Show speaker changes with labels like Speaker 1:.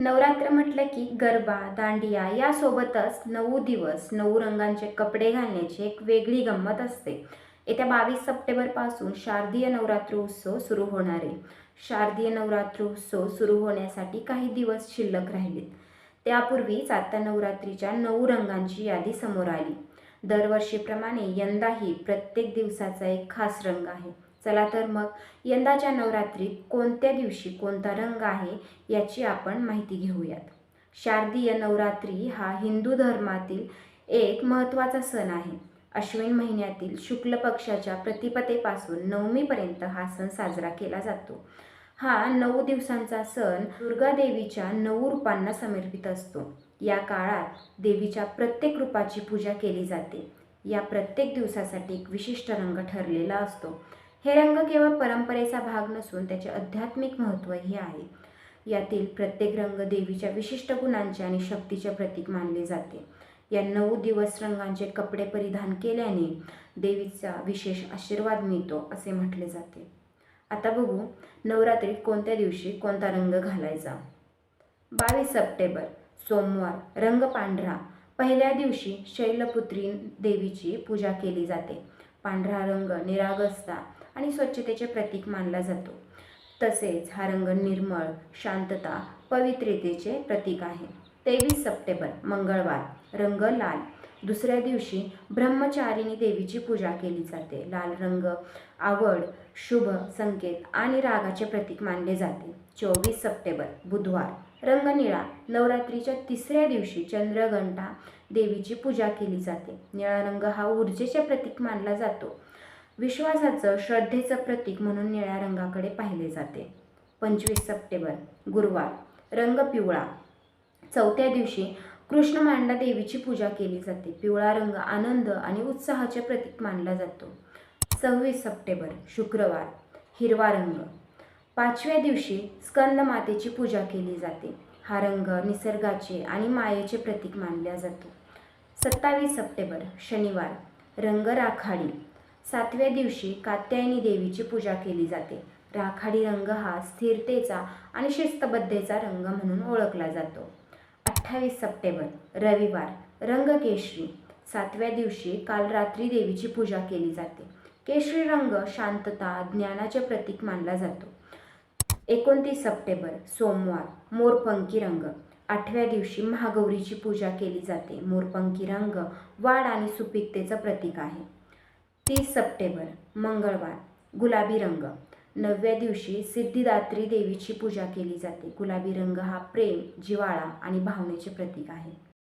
Speaker 1: नवरात्र म्हटलं की गरबा दांडिया यासोबतच नऊ दिवस नऊ रंगांचे कपडे घालण्याची एक वेगळी गंमत असते. येत्या बावीस सप्टेंबरपासून शारदीय नवरात्र उत्सव सुरू होणार आहे. शारदीय नवरात्र उत्सव सुरू होण्यासाठी काही दिवस शिल्लक राहिलेत. त्यापूर्वीच आता नवरात्रीच्या नऊ रंगांची यादी समोर आली. दरवर्षीप्रमाणे यंदाही प्रत्येक दिवसाचा एक खास रंग आहे. चला तर मग यंदाच्या नवरात्रीत कोणत्या दिवशी कोणता रंग आहे याची आपण माहिती घेऊयात. शारदीय नवरात्री हा हिंदू धर्मातील एक महत्त्वाचा सण आहे. अश्विन महिन्यातील शुक्ल पक्षाच्या प्रतिपदेपासून नवमीपर्यंत हा सण साजरा केला जातो. हा नऊ दिवसांचा सण दुर्गा देवीच्या नऊ रूपांना समर्पित असतो. या काळात देवीच्या प्रत्येक रूपाची पूजा केली जाते. या प्रत्येक दिवसासाठी एक विशिष्ट रंग ठरलेला असतो. हे रंग केवळ परंपरेचा भाग नसून त्याचे आध्यात्मिक महत्त्वही आहे. यातील प्रत्येक रंग देवीच्या विशिष्ट गुणांचे आणि शक्तीचे प्रतीक मानले जाते. या नऊ दिवस रंगांचे कपडे परिधान केल्याने देवीचा विशेष आशीर्वाद मिळतो असे म्हटले जाते. आता बघू नवरात्रीत कोणत्या दिवशी कोणता रंग घालायचा? बावीस सप्टेंबर सोमवार रंग पांढरा. पहिल्या दिवशी शैलपुत्री देवीची पूजा केली जाते. पांढरा रंग निरागसता. आणि स्वच्छतेचे प्रतीक मानला जातो. तसेच हा रंग निर्मळ शांतता पवित्रतेचे प्रतीक आहे. तेवीस सप्टेंबर मंगळवार रंग लाल. दुसऱ्या दिवशी ब्रह्मचारिणी देवीची पूजा केली जाते. लाल रंग आवड शुभ संकेत आणि रागाचे प्रतीक मानले जाते. चोवीस सप्टेंबर बुधवार रंग निळा. नवरात्रीच्या तिसऱ्या दिवशी चंद्रघंटा देवीची पूजा केली जाते. निळा रंग हा ऊर्जेचे प्रतीक मानला जातो. विश्वासाचं श्रद्धेचं प्रतीक म्हणून निळ्या रंगाकडे पाहिले जाते. पंचवीस सप्टेंबर गुरुवार रंग पिवळा. चौथ्या दिवशी कृष्ण मांडा देवीची पूजा केली जाते. पिवळा रंग आनंद आणि उत्साहाचे प्रतीक मानला जातो. सव्वीस सप्टेंबर शुक्रवार हिरवा रंग. पाचव्या दिवशी स्कंद मातेची पूजा केली जाते. हा रंग निसर्गाचे आणि मायेचे प्रतीक मानला जातो. सत्तावीस सप्टेंबर शनिवार रंग राखाडी. सातव्या दिवशी कात्यायनी देवीची पूजा केली जाते. राखाडी रंग हा स्थिरतेचा आणि शिस्तबद्धतेचा रंग म्हणून ओळखला जातो. अठ्ठावीस सप्टेंबर रविवार रंग केशरी सातव्या दिवशी काल रात्री देवीची पूजा केली जाते. केशरी रंग शांतता ज्ञानाचे प्रतीक मानला जातो. एकोणतीस सप्टेंबर सोमवार मोरपंखी रंग. आठव्या दिवशी महागौरीची पूजा केली जाते. मोरपंखी रंग वाढ आणि सुपीकतेचं प्रतीक आहे. तीस सप्टेंबर मंगळवार. गुलाबी रंग. नवव्या दिवशी सिद्धिदात्री देवीची पूजा केली जाते. गुलाबी रंग हा प्रेम जिवाळा आणि भावनेचे प्रतीक आहे.